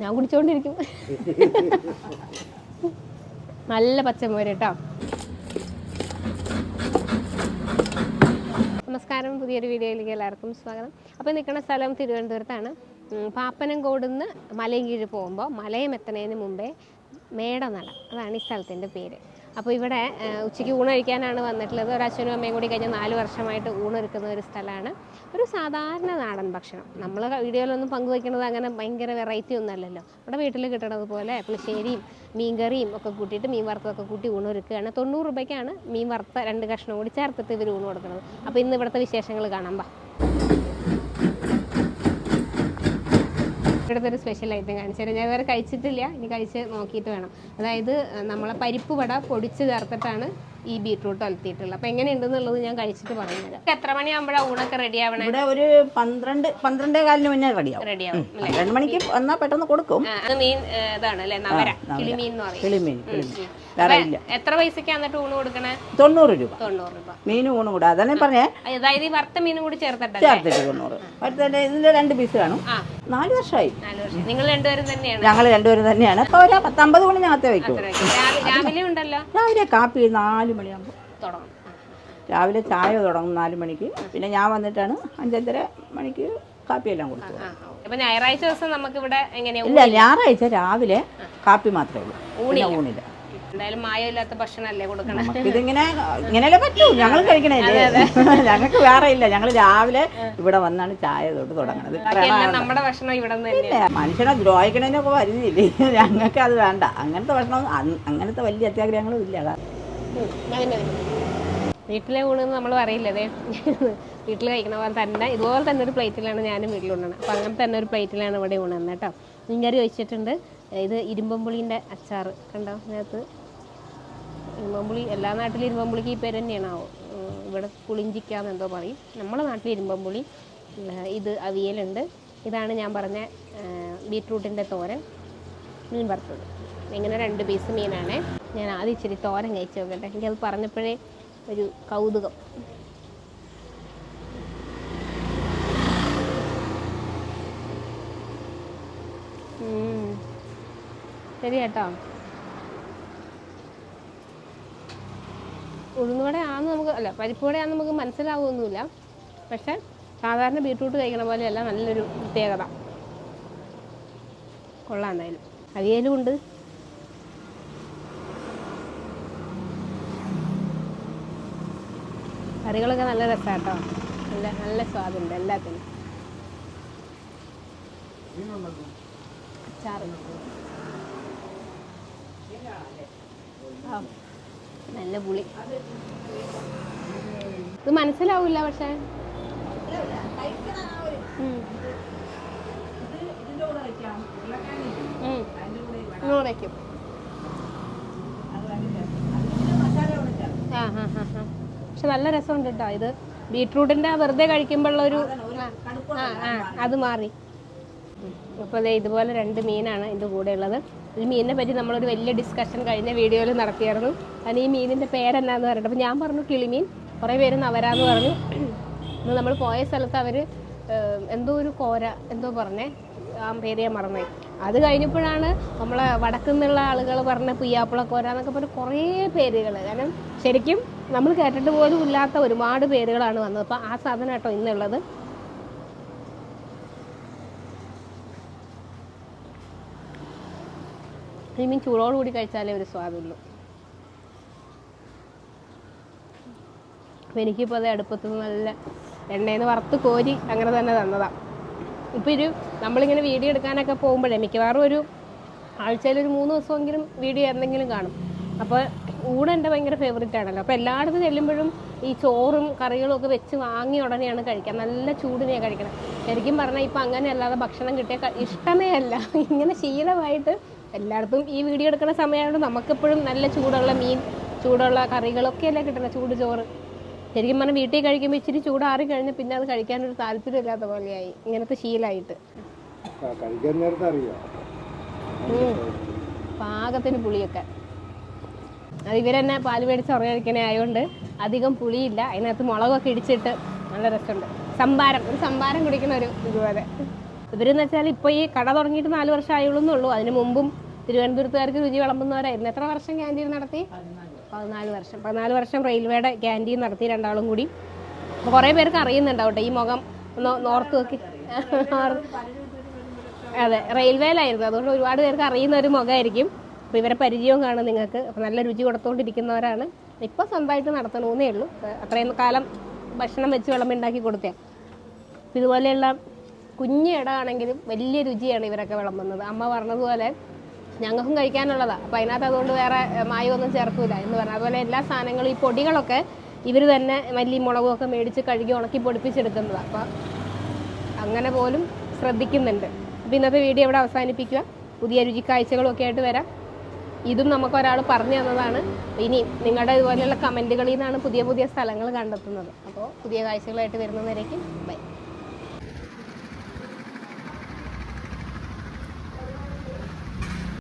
ഞാൻ കുടിച്ചോണ്ടിരിക്കും. നല്ല പച്ചമോര് കേട്ടോ നമസ്കാരം പുതിയൊരു വീഡിയോയിലേക്ക് എല്ലാവർക്കും സ്വാഗതം. അപ്പോൾ നിൽക്കുന്ന സ്ഥലം തിരുവനന്തപുരത്താണ്. പാപ്പനം കോടുന്ന് മലയും കീഴ് പോകുമ്പോൾ മലയം എത്തുന്നതിന് മുമ്പേ മേടനട അതാണ് ഈ സ്ഥലത്തിന്റെ പേര്. അപ്പോൾ ഇവിടെ ഉച്ചയ്ക്ക് ഊണ് കഴിക്കാനാണ് വന്നിട്ടുള്ളത്. ഒരു അച്ഛനും അമ്മയും കൂടി കഴിഞ്ഞ നാല് വർഷമായിട്ട് ഊണൊരുക്കുന്ന ഒരു സ്ഥലമാണ്. ഒരു സാധാരണ നാടൻ ഭക്ഷണം. നമ്മൾ വീഡിയോയിലൊന്നും പങ്കുവയ്ക്കുന്നത് അങ്ങനെ ഭയങ്കര വെറൈറ്റി ഒന്നും അല്ലല്ലോ. നമ്മുടെ വീട്ടിൽ കിട്ടണത് പോലെ പുളിശ്ശേരിയും മീൻകറിയും ഒക്കെ കൂട്ടിയിട്ട് മീൻ വറുത്തതൊക്കെ കൂട്ടി ഊണ് ഒരുക്കുകയാണ്. തൊണ്ണൂറ് രൂപയ്ക്കാണ് മീൻ വറുത്ത രണ്ട് കഷ്ണം കൂടി ചേർത്തിട്ട് ഇവർ ഊണ് കൊടുക്കുന്നത്. അപ്പോൾ ഇന്ന് ഇവിടുത്തെ വിശേഷങ്ങൾ കാണാം. ഇവിടുത്തെ ഒരു സ്പെഷ്യൽ ഐറ്റം കാണിച്ചു തരാം. ഞാൻ ഇതുവരെ കഴിച്ചിട്ടില്ല. ഇനി കഴിച്ച് നോക്കിയിട്ട് വേണം. അതായത് നമ്മളെ പരിപ്പ് വട പൊടിച്ച് ചേർത്തിട്ടാണ് ഈ ബീട്രൂട്ട് അലത്തിയിട്ടുള്ളത് അപ്പോൾ എങ്ങനെയുണ്ടെന്നുള്ളത് ഞാൻ കഴിച്ചിട്ട് പറയുന്നത്. എത്ര മണിയാകുമ്പോഴാണ് ഊണൊക്കെ റെഡി ആവണം? ഇവിടെ ഒരു പന്ത്രണ്ട് പന്ത്രണ്ടേ കാലിന് മുന്നേ റെഡിയാവും. റെഡിയാവും രണ്ട് മണിക്ക് എന്നാ പെട്ടെന്ന് കൊടുക്കും. അത് മീൻ ഇതാണ് അല്ലേ? നവര. കിളിമീൻ എന്ന് പറയും. കിളിമീൻ. വേറെ അപ്പൊ എത്ര പൈസക്കാണ് ഊണ് കൊടുക്കണേ? തൊണ്ണൂറ് രൂപ. തൊണ്ണൂറ് രൂപ. മീൻ ഊണ് കൂടെ അതാണ് പറഞ്ഞേ. അതായത് ഈ വറുത്ത മീനും കൂടി ചേർത്തിട്ട് ചേർത്തിട്ട് തൊണ്ണൂറ്. ഇതിന്റെ രണ്ട് പീസ് കാണും. നാല് വർഷമായി. നിങ്ങൾ രണ്ടുപേരും തന്നെയാണ്. ഞങ്ങൾ രണ്ടുപേരും തന്നെയാണ്. അപ്പോൾ ഒരു പത്തമ്പത് മണി ഞങ്ങത്തെ വയ്ക്കും. രാവിലെ ഉണ്ടല്ലോ? രാവിലെ കാപ്പി നാല് മണിയാകുമ്പോൾ തുടങ്ങും. രാവിലെ ചായ തുടങ്ങും നാല് മണിക്ക്. പിന്നെ ഞാൻ വന്നിട്ടാണ് അഞ്ചഞ്ചര മണിക്ക് കാപ്പിയെല്ലാം കൊടുത്തു ആ, ആ. അപ്പൊ ഞായറാഴ്ച ദിവസം നമുക്ക് ഇവിടെ ഇല്ല ഞായറാഴ്ച രാവിലെ കാപ്പി മാത്രമേ ഉള്ളൂ. ഊണില്ല. എന്തായാലും മായമില്ലാത്ത ഭക്ഷണമല്ലേ കൊടുക്കണം? ഇതിങ്ങനെ ഇങ്ങനെയല്ലേ പറ്റൂ. ഞങ്ങൾ കഴിക്കണല്ലേ ഞങ്ങൾക്ക് വേറെ ഇല്ല. ഞങ്ങൾ രാവിലെ ഇവിടെ വന്നാണ് ചായ തൊട്ട് തുടങ്ങണത്. നമ്മുടെ ഭക്ഷണം ഇവിടെ മനുഷ്യനെ ദ്രോഹിക്കണതിനൊക്കെ വരുന്നില്ലേ? ഞങ്ങൾക്ക് അത് വേണ്ട. അങ്ങനത്തെ ഭക്ഷണം അങ്ങനത്തെ വലിയ അത്യാഗ്രഹങ്ങളും ഇല്ല. വീട്ടിലെ ഊണെന്ന് നമ്മൾ പറയില്ലേ വീട്ടിൽ കഴിക്കണ പോലെ തന്നെ ഇതുപോലെ തന്നെ ഒരു പ്ലേറ്റിലാണ് ഞാനും വീട്ടിൽ ഉണ്ണണം അപ്പം അങ്ങനെ തന്നെ ഒരു പ്ലേറ്റിലാണ് ഇവിടെ ഊണെന്ന് കേട്ടോ. മീൻകറി വെച്ചിട്ടുണ്ട്. ഇത് ഇരുമ്പമ്പുളിന്റെ അച്ചാർ കണ്ടോ അതിനകത്ത് ഇരുമ്പമ്പുളി എല്ലാ നാട്ടിലും ഇരുമ്പമ്പുളിക്ക് ഈ പേര് തന്നെയാണാവോ ഉം, ഇവിടെ പുളിഞ്ചിക്കാന്ന് എന്തോ പറയും. നമ്മുടെ നാട്ടിൽ ഇരുമ്പമ്പുളി ഇത് അവിയലുണ്ട്. ഇതാണ് ഞാൻ പറഞ്ഞ ബീട്രൂട്ടിന്റെ തോരൻ മീൻ വറുത്തത്. ഇങ്ങനെ രണ്ട് പീസ് മീനാണ്. ഞാൻ ആദ്യം ഇച്ചിരി തോരൻ കഴിച്ച് നോക്കട്ടെ. എനിക്കത് പറഞ്ഞപ്പോഴേ ഒരു കൗതുകം. ശരി കേട്ടോ ഉഴുന്നുവടയാന്ന് നമുക്ക് അല്ല പരിപ്പുവടയാന്ന് നമുക്ക് മനസ്സിലാവുമൊന്നുമില്ല പക്ഷെ സാധാരണ ബീട്രൂട്ട് കഴിക്കണ പോലെയല്ല നല്ലൊരു പ്രത്യേകത. കൊള്ളാം എന്തായാലും. അവിയലും ഉണ്ട്. കറികളൊക്കെ നല്ല രസമാട്ടോ നല്ല നല്ല സ്വാദുണ്ട് എല്ലാത്തിനും. അച്ചാറുണ്ട്. നല്ല പുളി. ഇത് മനസ്സിലാവില്ല പക്ഷേ. ആ പക്ഷെ നല്ല രസമുണ്ട് കേട്ടോ ഇത്. ബീട്രൂട്ടിന്റെ വെറുതെ കഴിക്കുമ്പോഴുള്ള ഒരു ആ അത് മാറി. അപ്പോൾ ഇതുപോലെ രണ്ട് മീനാണ് ഇതിന്റെ കൂടെ ഉള്ളത് ഈ മീനിനെ പറ്റി നമ്മളൊരു വലിയ ഡിസ്കഷൻ കഴിഞ്ഞ വീഡിയോയിൽ നടത്തിയായിരുന്നു. കാരണം ഈ മീനിന്റെ പേരെന്നാന്ന് പറഞ്ഞിട്ട് അപ്പോൾ ഞാൻ പറഞ്ഞു കിളിമീൻ. കുറേ പേര് നവരാന്ന് പറഞ്ഞു. നമ്മൾ പോയ സ്ഥലത്ത് അവർ എന്തോ ഒരു കോര എന്തോ പറഞ്ഞേ ആ പേര് ഞാൻ മറന്നേ അത് കഴിഞ്ഞപ്പോഴാണ് നമ്മളെ വടക്ക് നിന്നുള്ള ആളുകൾ പറഞ്ഞ പുയ്യാപ്പുള കോര എന്നൊക്കെ പറഞ്ഞ കുറേ പേരുകൾ കാരണം ശരിക്കും നമ്മൾ കേട്ടിട്ട് പോലും ഇല്ലാത്ത ഒരുപാട് പേരുകളാണ് വന്നത്. അപ്പോൾ ആ സാധനം കേട്ടോ ഇന്നുള്ളത്. മീൻ ചൂടോടുകൂടി കഴിച്ചാലേ ഒരു സ്വാദുള്ളൂ. അപ്പോൾ എനിക്കിപ്പോൾ അത് അടുപ്പത്ത് നല്ല എണ്ണയിൽ നിന്ന് വറുത്ത് കോരി അങ്ങനെ തന്നെ തന്നതാണ് ഇപ്പോൾ ഒരു നമ്മളിങ്ങനെ വീഡിയോ എടുക്കാനൊക്കെ പോകുമ്പോഴേ മിക്കവാറും ഒരു ആഴ്ചയിൽ ഒരു മൂന്ന് ദിവസമെങ്കിലും വീഡിയോ എന്തെങ്കിലും കാണും. അപ്പോൾ ഊണ് എന്റെ ഭയങ്കര ഫേവറേറ്റ് ആണല്ലോ. അപ്പോൾ എല്ലായിടത്തും ചെല്ലുമ്പോഴും ഈ ചോറും കറികളും ഒക്കെ വെച്ച് വാങ്ങി ഉടനെയാണ് കഴിക്കുക നല്ല ചൂടിനെയാണ് കഴിക്കണം. ശരിക്കും പറഞ്ഞാൽ ഇപ്പം അങ്ങനെ അല്ലാതെ ഭക്ഷണം കിട്ടിയ ഇഷ്ടമേ അല്ല. ഇങ്ങനെ ശീലമായിട്ട് എല്ലായിടത്തും ഈ വീഡിയോ എടുക്കുന്ന സമയമായതുകൊണ്ട് നമുക്കെപ്പോഴും നല്ല ചൂടുള്ള മീൻ ചൂടുള്ള കറികളൊക്കെ അല്ലേ കിട്ടണം ചൂട് ചോറ്. ശരിക്കും പറഞ്ഞാൽ വീട്ടിൽ കഴിക്കുമ്പോൾ ഇച്ചിരി ചൂടാറി കഴിഞ്ഞാൽ പിന്നെ അത് കഴിക്കാനൊരു താല്പര്യമില്ലാത്ത പോലെയായി ഇങ്ങനത്തെ ശീലമായിട്ട്. പാകത്തിന് പുളിയൊക്കെ. അത് ഇവരെന്നെ പാൽ മേടിച്ച് ഉറങ്ങിക്കണേ ആയതുകൊണ്ട് അധികം പുളിയില്ല. അതിനകത്ത് മുളകൊക്കെ ഇടിച്ചിട്ട് നല്ല രസമുണ്ട്. സംഭാരം ഒരു സംഭാരം കുടിക്കുന്ന ഒരു ഇതുപോലെ ഇവരെന്ന് വെച്ചാൽ ഇപ്പോൾ ഈ കട തുടങ്ങിയിട്ട് നാല് വർഷം ആയുള്ളൂ അതിന് മുമ്പും തിരുവനന്തപുരത്തുകാർക്ക് രുചി വിളമ്പുന്നവരായിരുന്നു എത്ര വർഷം ക്യാന്റീൻ നടത്തി? പതിനാല് വർഷം. പതിനാല് വർഷം റെയിൽവേയുടെ ക്യാന്റീൻ നടത്തി രണ്ടാളും കൂടി. അപ്പോൾ കുറേ പേർക്ക് അറിയുന്നുണ്ടാവട്ടെ ഈ മുഖം ഒന്ന് നോർത്ത് നോക്കി. അതെ റെയിൽവേയിലായിരുന്നു അതുകൊണ്ട് ഒരുപാട് പേർക്ക് അറിയുന്ന ഒരു മുഖമായിരിക്കും. അപ്പോൾ ഇവരെ പരിചയവും കാണും നിങ്ങൾക്ക്. അപ്പോൾ നല്ല രുചി കൊടുത്തുകൊണ്ടിരിക്കുന്നവരാണ് ഇപ്പോൾ സ്വന്തമായിട്ട് നടത്തണമെന്നേ ഉള്ളൂ. അത്രയും കാലം ഭക്ഷണം വെച്ച് വിളമ്പുണ്ടാക്കി കൊടുത്തേ. ഇതുപോലെയുള്ള കുഞ്ഞു ഇടാണെങ്കിലും വലിയ രുചിയാണ് ഇവരൊക്കെ വിളമ്പുന്നത്. അമ്മ പറഞ്ഞതുപോലെ ഞങ്ങൾക്കും കഴിക്കാനുള്ളതാണ് അപ്പോൾ അതിനകത്ത് അതുകൊണ്ട് വേറെ മായമൊന്നും ചേർക്കൂല എന്ന് പറഞ്ഞു. അതുപോലെ എല്ലാ സാധനങ്ങളും ഈ പൊടികളൊക്കെ ഇവർ തന്നെ മല്ലി മുളകും ഒക്കെ മേടിച്ച് കഴുകി ഉണക്കി പൊടിപ്പിച്ചെടുക്കുന്നതാണ് അപ്പോൾ അങ്ങനെ പോലും ശ്രദ്ധിക്കുന്നുണ്ട്. അപ്പോൾ ഇന്നത്തെ വീഡിയോ ഇവിടെ അവസാനിപ്പിക്കുക. പുതിയ രുചിക്കാഴ്ചകളൊക്കെ ആയിട്ട് വരാം. ഇതും നമുക്ക് ഒരാൾ പറഞ്ഞു തന്നതാണ്. ഇനി നിങ്ങളുടെ ഇതുപോലെയുള്ള കമന്റുകളിൽ നിന്നാണ് പുതിയ പുതിയ സ്ഥലങ്ങൾ കണ്ടെത്തുന്നത്. അപ്പോൾ പുതിയ കാഴ്ചകളായിട്ട് വരുന്നവരേക്കും ബൈ.